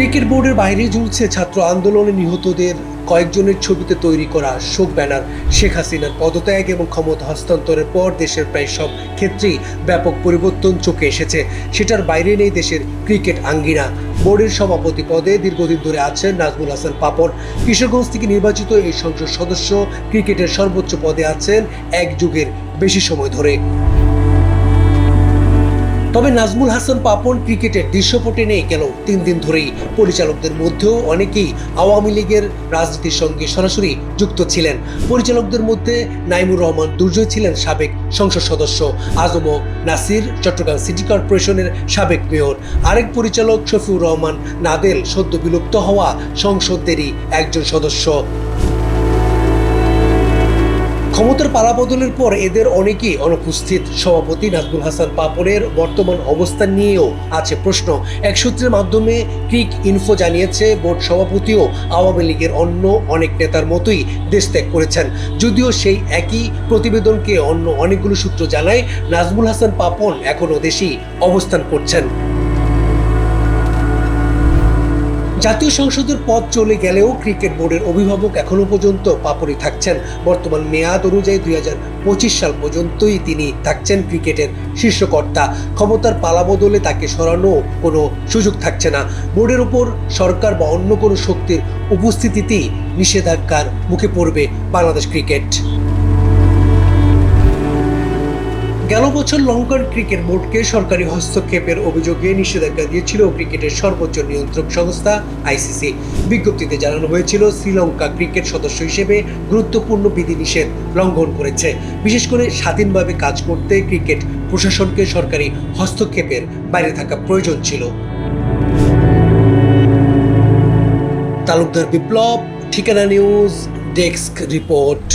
Cricket বোর্ডের বাইরে ঝুলছে ছাত্র আন্দোলনে নিহতদের কয়েকজনের ছবিতে তৈরি করা শোক ব্যানার। শেখ হাসিনার পদত্যাগ এবং ক্ষমতা হস্তান্তরের পর দেশের প্রায় সব ক্ষেত্রেই ব্যাপক পরিবর্তন চোখে এসেছে। সেটার বাইরে নেই দেশের ক্রিকেট আঙ্গিনা। বোর্ডের সভাপতি পদে দীর্ঘদিন ধরে আছেন নাজমুল হাসান পাপন। কিশোরগঞ্জ থেকে নির্বাচিত এই সংসদ সদস্য ক্রিকেটের সর্বোচ্চ পদে আছেন এক যুগের বেশি সময় ধরে। তবে নাজমুল হাসান পাপন ক্রিকেটের দৃশ্যপটে নেই গেল তিন দিন ধরেই পরিচালকদের মধ্যেও অনেকেই আওয়ামী লীগের রাজনীতির সঙ্গে সরাসরি যুক্ত ছিলেন। পরিচালকদের মধ্যে নাইমুর রহমান দুর্জয় ছিলেন সাবেক সংসদ সদস্য, আজম নাসির চট্টগ্রাম সিটি কর্পোরেশনের সাবেক মেয়র। আরেক পরিচালক শফিউর রহমান নাদেল সদ্য বিলুপ্ত হওয়া সংসদেরই একজন সদস্য। ক্ষমতার পালাবদলের পর এদের অনেকেই অনুপস্থিত। সভাপতি নাজমুল হাসান পাপনের বর্তমান অবস্থান নিয়েও আছে প্রশ্ন। এক সূত্রের মাধ্যমে ক্রিক ইনফো জানিয়েছে, বোর্ড সভাপতিও আওয়ামী লীগের অন্য অনেক নেতার মতোই দেশ ত্যাগ করেছেন। যদিও সেই একই প্রতিবেদনকে অন্য অনেকগুলো সূত্র জানায়, নাজমুল হাসান পাপন এখনও দেশেই অবস্থান করছেন। জাতীয় সংসদের পদ চলে গেলেও ক্রিকেট বোর্ডের অভিভাবক এখনও পর্যন্ত পাপড়ি থাকছেন। বর্তমান মেয়াদ অনুযায়ী দুই হাজার পঁচিশ সাল পর্যন্তই তিনি থাকছেন ক্রিকেটের শীর্ষকর্তা। ক্ষমতার পালাবদলে তাকে সরানো কোনো সুযোগ থাকছে না। বোর্ডের উপর সরকার বা অন্য কোনো শক্তির উপস্থিতিতেই নিষেধাজ্ঞার মুখে পড়বে বাংলাদেশ ক্রিকেট। গেল বছর লঙ্কান ক্রিকেট বোর্ডকে সরকারি হস্তক্ষেপের অভিযোগে নিষেধাজ্ঞা দিয়েছিল ক্রিকেটের সর্বোচ্চ নিয়ন্ত্রক সংস্থা, আইসিসি। বিজ্ঞপ্তিতে জানানো হয়েছিল, শ্রীলঙ্কা ক্রিকেট সদস্য হিসেবে গুরুত্বপূর্ণ বিধিনিষেধ লঙ্ঘন করেছে। বিশেষ করে স্বাধীনভাবে কাজ করতে ক্রিকেট প্রশাসনকে সরকারি হস্তক্ষেপের বাইরে থাকা প্রয়োজন ছিল। তালুকদার বিপ্লব, ঠিকানা নিউজ, ডেস্ক রিপোর্ট।